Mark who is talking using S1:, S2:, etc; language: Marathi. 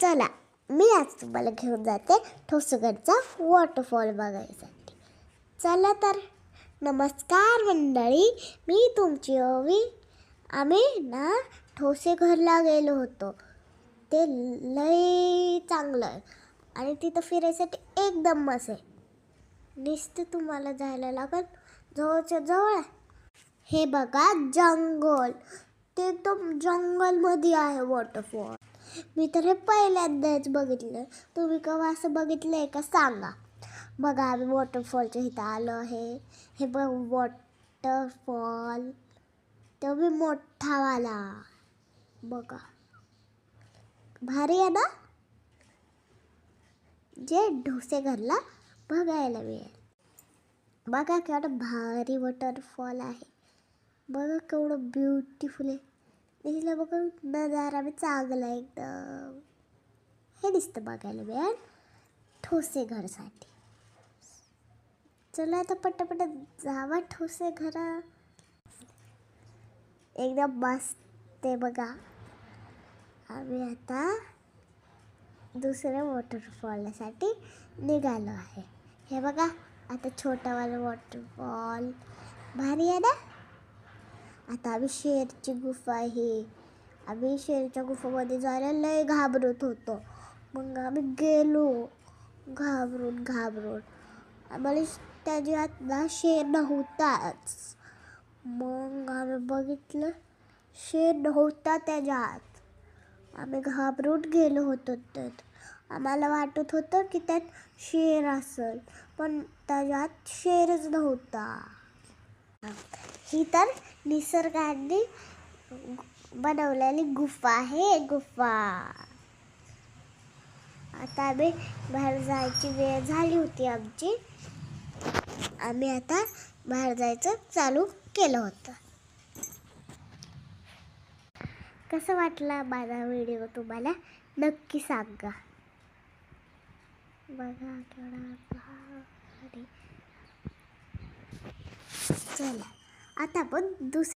S1: चला मी आज तुम्हाला घेऊन जाते ठोसगडचा वॉटरफॉल बघायसाठी. चला तर. नमस्कार मंडळी मी तुमची ओवी. आम्ही ना ठोसेघरला गेलो होतो. ते लय चांगलं आहे आणि तिथं फिरायसाठी एकदम मस्त आहे. नुसतं तुम्हाला जायला लागत जवळच्या जवळ आहे. हे बघा जंगल. ते एकदम जंगलमध्ये आहे वॉटरफॉल मी तर हे पहिल्यांदाच बघितलं. तुम्ही कवा असं बघितलं आहे का सांगा. बघा आम्ही वॉटरफॉलच्या इथं आलो आहे. हे बघ वॉटरफॉल तो बी मोठावाला बघा. भारी आहे ना? जे ढोसे घरला बघायला मिळेल. बघा केवढं भारी वॉटरफॉल आहे. बघा केवढं ब्युटिफुल आहे. दिसलं बघा नजारा बी चांगला एकदम हे दिसतं बघायला मिळेल ठोसे घरसाठी चला आता पटापट जावा ठोसे घरा एकदम मस्त आहे बघा आम्ही आता दुसऱ्या वॉटरफॉलसाठी निघालो आहे हे बघा आता छोटावाला वॉटरफॉल भारी आहे ना आता आम्ही शेरची गुफा आहे. आम्ही शेरच्या गुफामध्ये जायला लय घाबरत होतो. मग आम्ही गेलो. घाबरून घाबरून. आम्हाला त्याच्या ना शेर नव्हताच. मग आम्ही बघितलं शेर नव्हता त्याच्या आत. आम्ही घाबरून गेलो होतो त्यात. आम्हाला वाटत होतं की त्यात शेर असेल पण त्याच्यात शेरच नव्हता. ही तर निसर्गाने बनवलेली गुफा आहे गुफा. आता आम्ही बाहेर जायची वेळ झाली होती आमची. आम्ही आता बाहेर जायचं चालू केलं होतं. कसं वाटला माझा व्हिडिओ तुम्हाला? नक्की सांगा. बघा केवढा चला. आता आपण दुस